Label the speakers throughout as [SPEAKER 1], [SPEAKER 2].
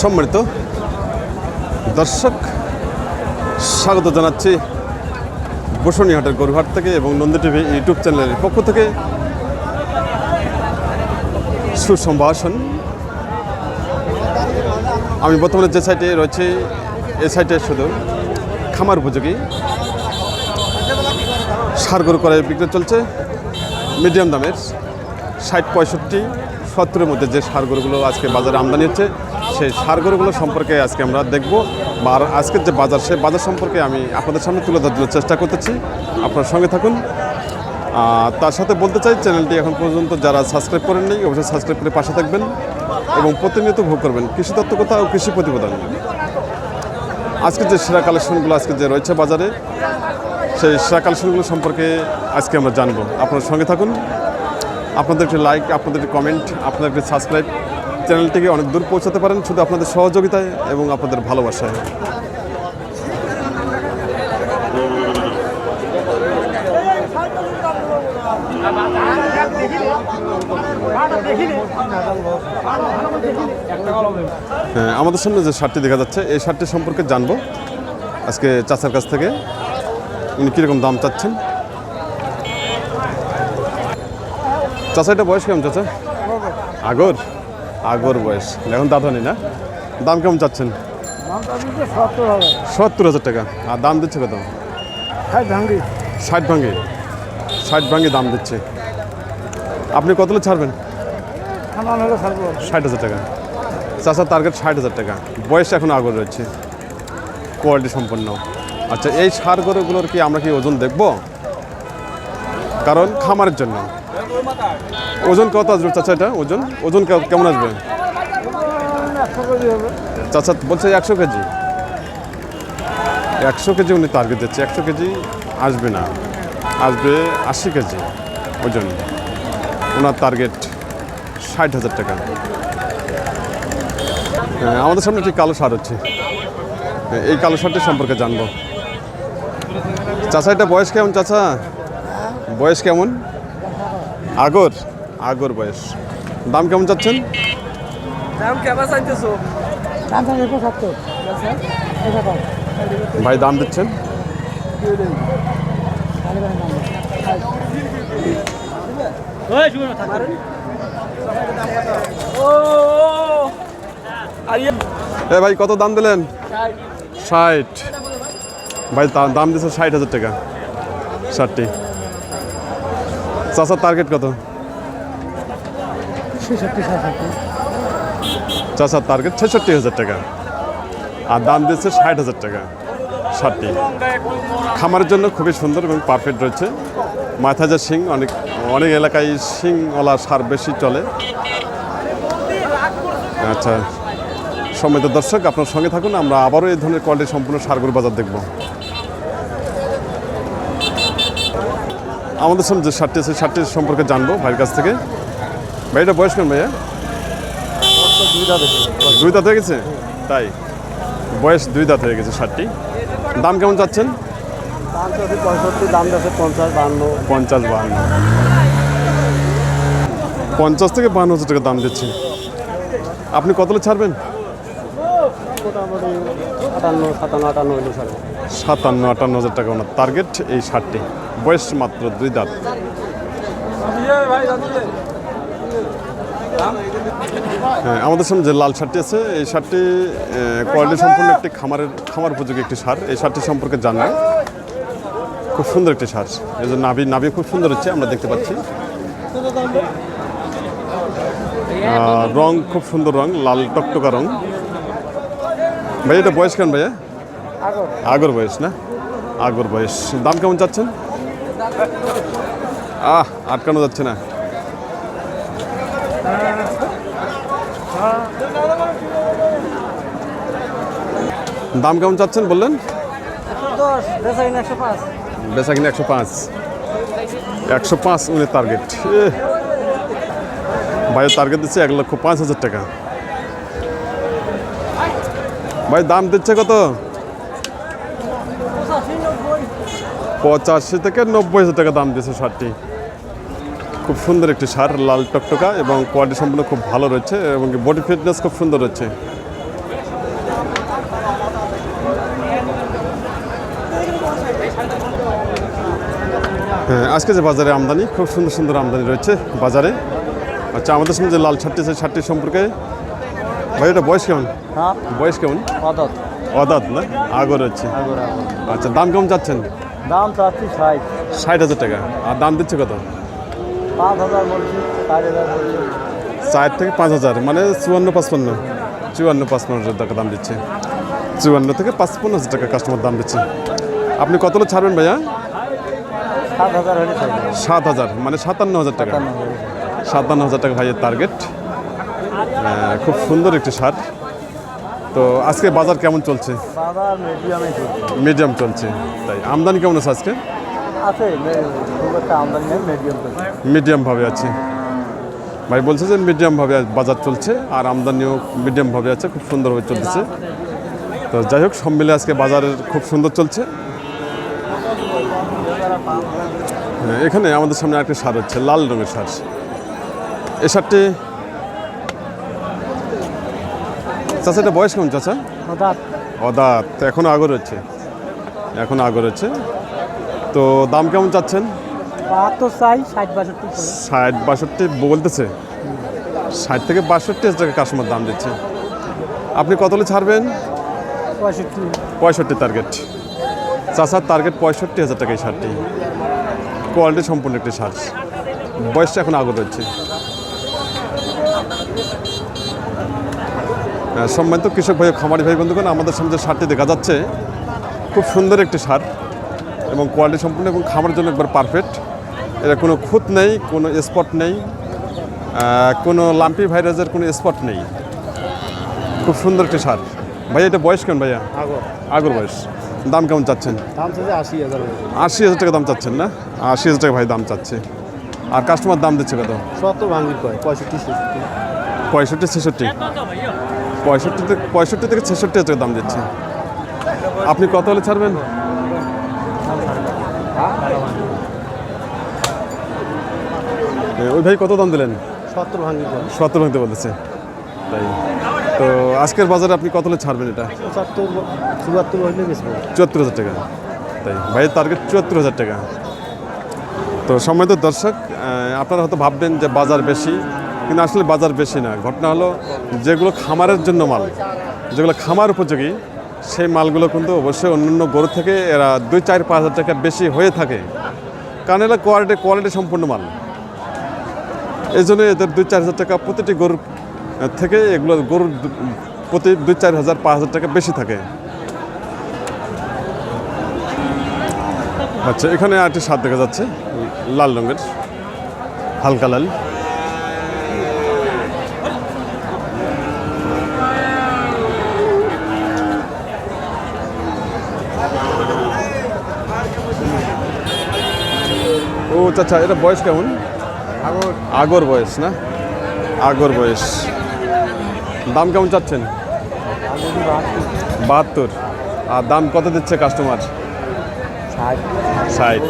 [SPEAKER 1] সম্মানিত দর্শক, স্বাগত জানাচ্ছি বসুনিহাটের গরুহাট থেকে এবং নন্দী টিভি ইউটিউব চ্যানেলের পক্ষ থেকে। সুসম্ভাষণ। আমি বর্তমানে যে সাইটে রয়েছে এ সাইটে শুধু খামার উপযোগী, সার গরু করে বিক্রি চলছে, মিডিয়াম দামের ষাট পঁয়ষট্টি সত্তরের মধ্যে যে সার গরুগুলো আজকে বাজারে আমদানি হচ্ছে, সেই সার গরুগুলো সম্পর্কে আজকে আমরা দেখব। বা আর আজকের যে বাজার, সেই বাজার সম্পর্কে আমি আপনাদের সামনে তুলে ধরার চেষ্টা করতেছি। আপনার সঙ্গে থাকুন। তার সাথে বলতে চাই, চ্যানেলটি এখন পর্যন্ত যারা সাবস্ক্রাইব করেননি, অবশ্যই সাবস্ক্রাইব করে পাশে থাকবেন এবং প্রতিনিয়ত ভোগ করবেন। কৃষি তত্ত্বকতা ও কৃষি প্রতিবেদন। আজকে যে সেরা কালেকশনগুলো আজকে যে রয়েছে বাজারে, সেই সেরা কালেকশনগুলো সম্পর্কে আজকে আমরা জানব। আপনার সঙ্গে থাকুন। আপনাদের একটি লাইক আপনাদের একটি কমেন্ট আপনাদের একটি সাবস্ক্রাইব চ্যানেলটিকে অনেক দূর পৌঁছাতে পারেন শুধু আপনাদের সহযোগিতায় এবং আপনাদের ভালোবাসায়। হ্যাঁ আমাদের সামনে যে শার্টটি দেখা যাচ্ছে, এই শার্টটি সম্পর্কে জানব। আজকে চাচার কাছ থেকে। উনি কীরকম দাম চাচ্ছেন? চাচা, এটা বয়স কেমন চাচা? আগর? আগর বয়স। এখন দাদা নেই না? দাম কেমন চাচ্ছেন?
[SPEAKER 2] সত্তর
[SPEAKER 1] হাজার টাকা। আর দাম দিচ্ছে কত? ষাট ভাঙ্গে। ষাট ভাঙ্গে দাম দিচ্ছে। আপনি কতলে ছাড়বেন? ষাট হাজার টাকা। চাচার টার্গেট ষাট হাজার টাকা। বয়স এখন আগর রয়েছে। কোয়ালিটি সম্পন্ন। আচ্ছা এই সার গরুগুলোর কি আমরা কি ওজন দেখব? কারণ খামারের জন্য। ওজন কত আসবে চাচা এটা ওজন? ওজন কেমন আসবে? চাচা বলছে একশো কেজি। একশো কেজি উনি টার্গেট দিচ্ছে। একশো কেজি আসবে না। আসবে আশি কেজি ওজন। ওনার টার্গেট ষাট হাজার টাকা। হ্যাঁ, আমাদের সামনে একটি কালো সার হচ্ছে। হ্যাঁ, এই কালো সারটি সম্পর্কে জানব। চাচা এটা বয়স কেমন চাচা? বয়স কেমন? আগর? আগর বয়স। দাম কেমন চাচ্ছেন?
[SPEAKER 3] দাম কেমন চাইতেছো?
[SPEAKER 1] ভাই দাম দিচ্ছেন?
[SPEAKER 3] ও আর
[SPEAKER 1] এ ভাই কত দাম দিলেন? ষাট। ভাই দাম দিচ্ছে ষাট হাজার টাকা। ষাটটি। চাচার টার্গেট কত? চাচার টার্গেট ছেষট্টি হাজার টাকা। আর দাম দিচ্ছে ষাট হাজার টাকা। ষাটটি। খামারের জন্য খুবই সুন্দর এবং পারফেক্ট রয়েছে। মাথা যা শিং, অনেক অনেক এলাকায় শিংওয়ালা সার বেশি চলে। আচ্ছা সম্মিত দর্শক, আপনার সঙ্গে থাকুন, আমরা আবারও এই ধরনের কোয়ালিটি সম্পূর্ণ সারগুলো বাজার দেখব। আমাদের সামনে যে শার্টটি আছে শার্টটি সম্পর্কে জানব ভাইয়ের কাছ থেকে। ভাই এটা বয়স কেন ভাইয়া? দুই দাঁত হয়ে গেছে? তাই? বয়স দুই দাঁত হয়ে গেছে শার্টটি দাম কেমন চাচ্ছেন?
[SPEAKER 2] দাম পঁয়ষট্টি পঞ্চাশ বান্ন।
[SPEAKER 1] পঞ্চাশ বাহান্ন পঞ্চাশ থেকে বাহান্ন হাজার টাকা দাম দিচ্ছে। আপনি কতলে ছাড়বেন?
[SPEAKER 2] আটান্ন সাতান্ন আটান্ন
[SPEAKER 1] সাতান্ন আটান্ন হাজার টাকা ওনার টার্গেট এই শার্টটি বয়স মাত্র দুই দাঁত। হ্যাঁ আমাদের সামনে যে লাল শার্টটি আছে এই শার্টটি কোয়ালিটি সম্পূর্ণ একটি খামারের খামার উপযোগী একটি সার এই শার্টটি সম্পর্কে জানবেন খুব সুন্দর একটি সার এই যে নাভি নাভি খুব সুন্দর হচ্ছে আমরা দেখতে পাচ্ছি। রং খুব সুন্দর রং লাল টকটকা রং। ভাই এটা বয়স কেন ভাইয়া?
[SPEAKER 2] আগর।
[SPEAKER 1] আগর বয়স না? আগর বয়স। দাম কেমন চাচ্ছেন? আহ, আটকানো যাচ্ছে না। দাম কেমন চাচ্ছেন বললেন?
[SPEAKER 2] একশো পাঁচ।
[SPEAKER 1] একশো পাঁচ উনি টার্গেট ভাইয়ের টার্গেট দিচ্ছে এক লক্ষ পাঁচ হাজার টাকা। ভাই, দাম দিচ্ছে কত? পঁচাশি থেকে নব্বই হাজার টাকা দাম দিয়েছে শার্টটি। খুব সুন্দর একটি সার লাল টকটকা এবং কোয়ালিটি সম্পূর্ণ খুব ভালো রয়েছে এবং বডি ফিটনেস খুব সুন্দর রয়েছে। হ্যাঁ আজকে যে বাজারে আমদানি খুব সুন্দর সুন্দর আমদানি রয়েছে বাজারে। আচ্ছা আমাদের সঙ্গে যে লাল ছাটটি সেই ছাটটি সম্পর্কে ভাই এটা বয়স কেমন?
[SPEAKER 2] হ্যাঁ।
[SPEAKER 1] বয়স কেমন?
[SPEAKER 2] অদাত।
[SPEAKER 1] অদাত না? আগর হচ্ছে আচ্ছা দাম কেমন চাচ্ছেন?
[SPEAKER 2] দাম চাচ্ছি ষাট।
[SPEAKER 1] ষাট হাজার টাকা। আর দাম দিচ্ছে কত?
[SPEAKER 2] পাঁচ হাজার বলছি চার হাজার বলছি।
[SPEAKER 1] চার থেকে পাঁচ হাজার মানে চুয়ান্ন পাঁচপান্ন। চুয়ান্ন পাঁচপান্ন হাজার টাকা দাম দিচ্ছে। চুয়ান্ন থেকে পাঁচপান্ন হাজার টাকা কাস্টমার দাম দিচ্ছে। আপনি কত ছাড়বেন ভাইয়া?
[SPEAKER 2] সাত হাজার
[SPEAKER 1] মানে সাতান্ন হাজার টাকা। সাতান্ন হাজার। টাকা ভাইয়ের টার্গেট খুব সুন্দর একটি সার তো আজকে বাজার কেমন চলছে?
[SPEAKER 2] বাজার মিডিয়ামে
[SPEAKER 1] মিডিয়াম চলছে। তাই আমদানি কেমন আছে আজকে?
[SPEAKER 2] আছে আমদানি মিডিয়াম
[SPEAKER 1] মিডিয়ামভাবে আছে। ভাই বলছে যে মিডিয়ামভাবে বাজার চলছে আর আমদানিও মিডিয়ামভাবে আছে খুব সুন্দরভাবে চলতেছে। তো যাই হোক সব মিলে আজকে বাজারের খুব সুন্দর চলছে। হ্যাঁ, এখানে আমাদের সামনে একটা সার হচ্ছে লাল রঙের সার। এ সারটি চাচা এটা বয়স কেমন চাচা? অদাত এখন আগর হচ্ছে। এখন আগর হচ্ছে। তো দাম কেমন চাচ্ছেন?
[SPEAKER 2] বাহাত্তর চাই ষাট বাষট্টি
[SPEAKER 1] ষাট বাষট্টি বলতেছে। ষাট থেকে বাষট্টি হাজার টাকা কাস্টমার দাম দিচ্ছে। আপনি কত ছাড়বেন?
[SPEAKER 2] পঁয়ষট্টি।
[SPEAKER 1] পঁয়ষট্টি টার্গেট চাষার টার্গেট পঁয়ষট্টি হাজার টাকা এই সারটি কোয়ালিটি সম্পূর্ণ একটি সার বয়সটা এখন আগর রয়েছে সম্মানিত কৃষক ভাই খামারি ভাই বন্ধুগণ আমাদের সামনে যে সারটি দেখা যাচ্ছে খুব সুন্দর একটি সার এবং কোয়ালিটি সম্পূর্ণ এবং খামারের জন্য একবার পারফেক্ট এটা কোনো খুঁত নেই কোনো স্পট নেই কোনো লাম্পি ভাইরাসের কোনো স্পট নেই। খুব সুন্দর একটি সার। ভাইয়া এটা বয়স কেমন ভাইয়া?
[SPEAKER 2] আগর।
[SPEAKER 1] আগর বয়স। দাম কেমন চাচ্ছেন?
[SPEAKER 2] দাম আশি হাজার।
[SPEAKER 1] আশি হাজার টাকা দাম চাচ্ছেন না? আশি হাজার টাকা ভাই দাম চাচ্ছে। আর কাস্টমার দাম দিচ্ছে কত?
[SPEAKER 2] সত্তর ভাঙি পঁয়ষট্টি
[SPEAKER 1] পঁয়ষট্টি ছেষট্টি। পঁয়ষট্টি থেকে পঁয়ষট্টি থেকে ছেষট্টি হাজার টাকা দাম দিচ্ছে। আপনি কত হলে ছাড়বেন? ওই ভাই কত দাম দিলেন?
[SPEAKER 2] সত্তর ভাঙি
[SPEAKER 1] সত্তর ভাঙতে বলতেছে তাই। তো আজকের বাজারে আপনি কত হলে ছাড়বেন এটা?
[SPEAKER 2] চুয়াত্তর
[SPEAKER 1] চুয়াত্তর হাজার টাকা। তাই। ভাইয়ের টার্গেট চুয়াত্তর হাজার টাকা। তো সম্মানিত দর্শক আপনারা হয়তো ভাববেন যে বাজার বেশি। কিন্তু আসলে বাজার বেশি না। ঘটনা হলো যেগুলো খামারের জন্য মাল, যেগুলো খামার উপযোগী, সেই মালগুলো কিন্তু অবশ্যই অন্যান্য গরু থেকে এরা দুই, চার, পাঁচ হাজার টাকা বেশি হয়ে থাকে। কারণ এরা কোয়ালিটি কোয়ালিটি সম্পূর্ণ মাল। এই জন্য এদের দুই, চার হাজার টাকা প্রতিটি গরুর থেকে এগুলো গরুর প্রতি দুই, চার হাজার, পাঁচ হাজার টাকা বেশি থাকে। আচ্ছা এখানে আরেকটি স্বাদ দেখা যাচ্ছে, লাল রঙের, হালকা লাল। ও চাচা এটা বয়স কেমন?
[SPEAKER 2] আগর।
[SPEAKER 1] আগর বয়স না? আগর বয়স। দাম কেমন চাচ্ছেন? বাহাত্তর। আর দাম কত দিচ্ছে কাস্টমার
[SPEAKER 2] ষাট।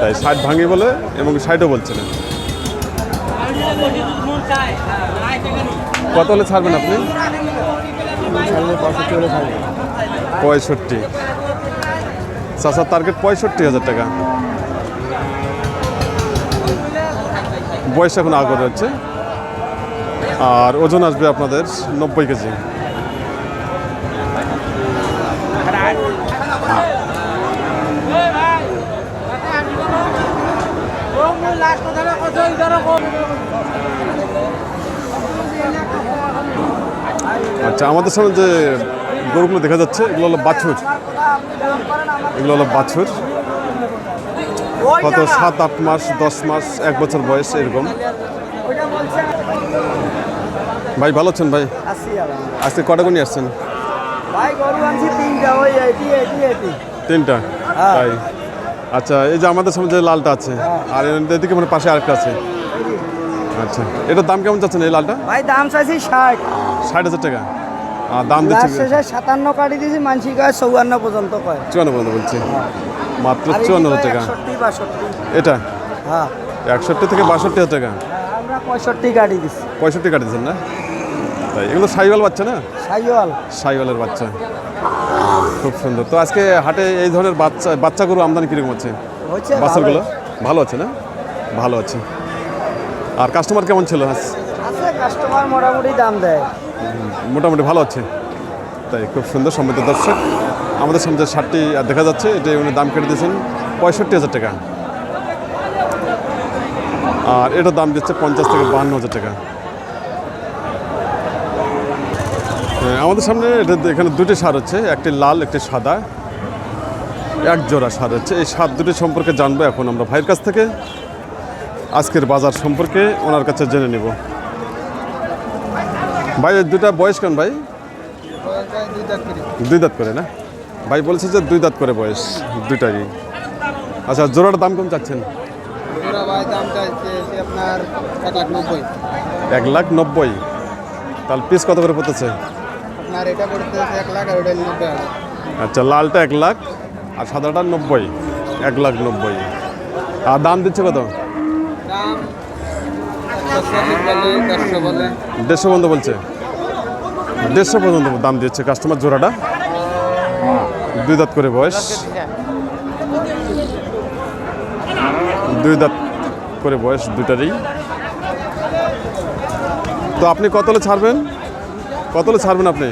[SPEAKER 1] তাই ষাট ভাঙি বলে এবং ষাটও বলছে না। কত হলে ছাড়বেন আপনি?
[SPEAKER 2] পঁয়ষট্টি
[SPEAKER 1] চাষার টার্গেট পঁয়ষট্টি হাজার টাকা। বয়স এখন আগর রয়েছে আর ওজন আসবে আপনাদের নব্বই কেজি। আচ্ছা আমাদের সামনে যে গরুগুলো দেখা যাচ্ছে, এগুলো হলো বাছুর। এগুলো হলো বাছুর। কত সাত আট মাস দশ মাস এক বছর বয়স এরকম? ভাই ভালো আছেন ভাই? আজকে কটা গুনি আসছেন?
[SPEAKER 2] তিনটা
[SPEAKER 1] তিনটা? তাই? আচ্ছা এই যে আমাদের সামনে যে লালটা আছে আর এদিকে মানে পাশে আরেকটা আছে। আচ্ছা এটার দাম কেমন চাচ্ছেন এই লালটা?
[SPEAKER 2] ভাই দাম চাইছি ষাট।
[SPEAKER 1] ষাট হাজার টাকা। আর দাম দিচ্ছে
[SPEAKER 2] সাতান্ন কাটি দিয়েছি মানসি কয় চৌয়ান্ন পর্যন্ত কয়।
[SPEAKER 1] চুয়ান্ন পর্যন্ত বলছি। মাত্র চুয়ান্ন হাজার টাকা। এটা?
[SPEAKER 2] হ্যাঁ।
[SPEAKER 1] একষট্টি থেকে বাষট্টি হাজার টাকা
[SPEAKER 2] আমরা পঁয়ষট্টি কাটি দিচ্ছি
[SPEAKER 1] পঁয়ষট্টি কাটিয়েছেন না? তাই এগুলো সাইওয়াল বাচ্চা না?
[SPEAKER 2] সাইওয়াল।
[SPEAKER 1] সাইওয়ালের বাচ্চা। খুব সুন্দর। তো আজকে হাটে এই ধরনের বাচ্চা বাচ্চা গরু আমদানি কীরকম
[SPEAKER 2] আছে
[SPEAKER 1] বাছরগুলো? ভালো আছে না? ভালো আছে। আর কাস্টমার কেমন ছিল?
[SPEAKER 2] কাস্টমার মোটামুটি দাম দেয়।
[SPEAKER 1] মোটামুটি ভালো আছে? তাই খুব সুন্দর সম্মিত দর্শক। আমাদের সামনে যে শার্টটি দেখা যাচ্ছে এটি উনি দাম কেটে দিয়েছেন পঁয়ষট্টি হাজার টাকা। আর এটার দাম দিচ্ছে পঞ্চাশ থেকে বাহান্ন হাজার টাকা। হ্যাঁ, আমাদের সামনে এটা এখানে দুটি সার হচ্ছে একটি লাল একটি সাদা। এক জোড়া সার হচ্ছে। এই সার দুটি সম্পর্কে জানব এখন আমরা ভাইয়ের কাছ থেকে। আজকের বাজার সম্পর্কে ওনার কাছে জেনে নিব। ভাই দুটা বয়স কেন ভাই? দুই দাঁত করে না? ভাই বলছে যে দুই দাঁত করে বয়স দুইটারই। আচ্ছা জোড়াটার দাম কম চাচ্ছেন?
[SPEAKER 2] এক লাখ নব্বই।
[SPEAKER 1] তাহলে পিস কত করে পড়তেছে? আচ্ছা লালটা এক লাখ আর সাদাটা নব্বই এক লাখ নব্বই। আর দাম দিচ্ছে কত?
[SPEAKER 2] দেড়শো
[SPEAKER 1] পর্যন্ত বলছে। দেড়শো পর্যন্ত দাম দিচ্ছে কাস্টমার জোড়াটা। দুই দাঁত করে বয়স। দুই দাঁত করে বয়স দুটারই তো আপনি কতলে ছাড়বেন? কতলে ছাড়বেন আপনি?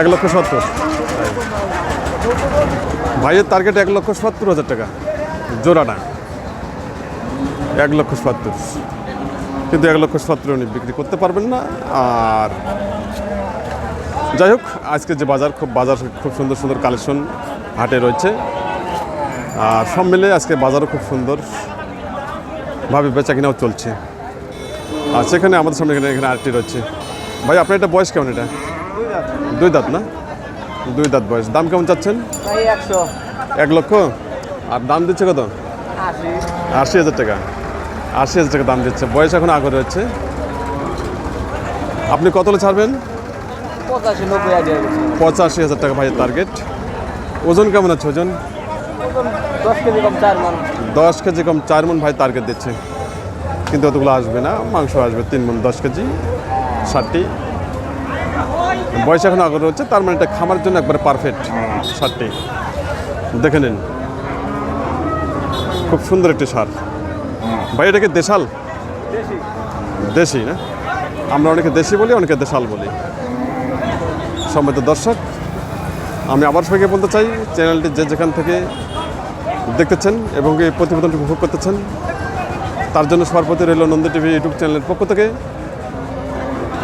[SPEAKER 1] এক লক্ষ সত্তর। ভাইয়ের টার্গেট এক লক্ষ সত্তর হাজার টাকা। জোড়াটা। এক লক্ষ সত্তর। কিন্তু এক লক্ষ সত্তর উনি বিক্রি করতে পারবেন না। আর যাই হোক আজকে যে বাজার খুব বাজার খুব সুন্দর সুন্দর কালেকশন হাটে রয়েছে। আর সব মিলে আজকে বাজারও খুব সুন্দর ভাবে বেচা কিনাও চলছে। আর সেখানে আমাদের সামনে এখানে এখানে আরেকটি রয়েছে। ভাই আপনার এটা বয়স কেমন এটা? দুই দাঁত না? দুই দাঁত বয়স। দাম কেমন চাচ্ছেন? এক লক্ষ? আর দাম দিচ্ছে কত?
[SPEAKER 2] আশি
[SPEAKER 1] হাজার টাকা। আশি হাজার টাকা দাম দিচ্ছে। বয়স এখন আগে রয়েছে আপনি কতলে ছাড়বেন?
[SPEAKER 2] পঁচাশি হাজার
[SPEAKER 1] টাকা ভাইয়ের টার্গেট ওজন কেমন আছে ওজন?
[SPEAKER 2] দশ কেজি কম চার মান।
[SPEAKER 1] দশ কেজি কম চার ভাই টার্গেট দিচ্ছে। কিন্তু অতগুলো আসবে না মাংস আসবে তিন মন দশ কেজি ষাটটি। বয়স এখন আগে রয়েছে তার মানে এটা খামার জন্য একবারে পারফেক্ট সারটি দেখে নিন। খুব সুন্দর একটি সার। ভাই এটাকে দেশাল? দেশি। না? আমরা অনেকে দেশি বলি অনেকে দেশাল বলি। সম্মত দর্শক আমি আবার সবাইকে বলতে চাই চ্যানেলটি যে যেখান থেকে দেখতেছেন এবং এই প্রতিবেদনটি উপভোগ করতেছেন তার জন্য সবার প্রতি রইল নন্দী টিভি ইউটিউব চ্যানেলের পক্ষ থেকে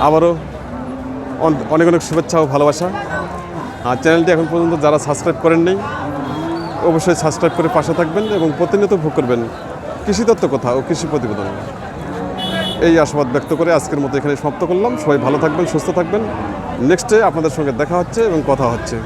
[SPEAKER 1] আবারও অন- অনেক অনেক শুভেচ্ছা ও ভালোবাসা। আর চ্যানেলটি এখন পর্যন্ত যারা সাবস্ক্রাইব করেননি অবশ্যই সাবস্ক্রাইব করে পাশে থাকবেন এবং প্রতিনিয়ত ভোগ করবেন। কৃষি তত্ত্ব কথা ও কৃষি প্রতিবেদন। এই আশাবাদ ব্যক্ত করে আজকের মতো এখানে সমাপ্ত করলাম। সবাই ভালো থাকবেন, সুস্থ থাকবেন। নেক্সটে আপনাদের সঙ্গে দেখা হচ্ছে এবং কথা হচ্ছে।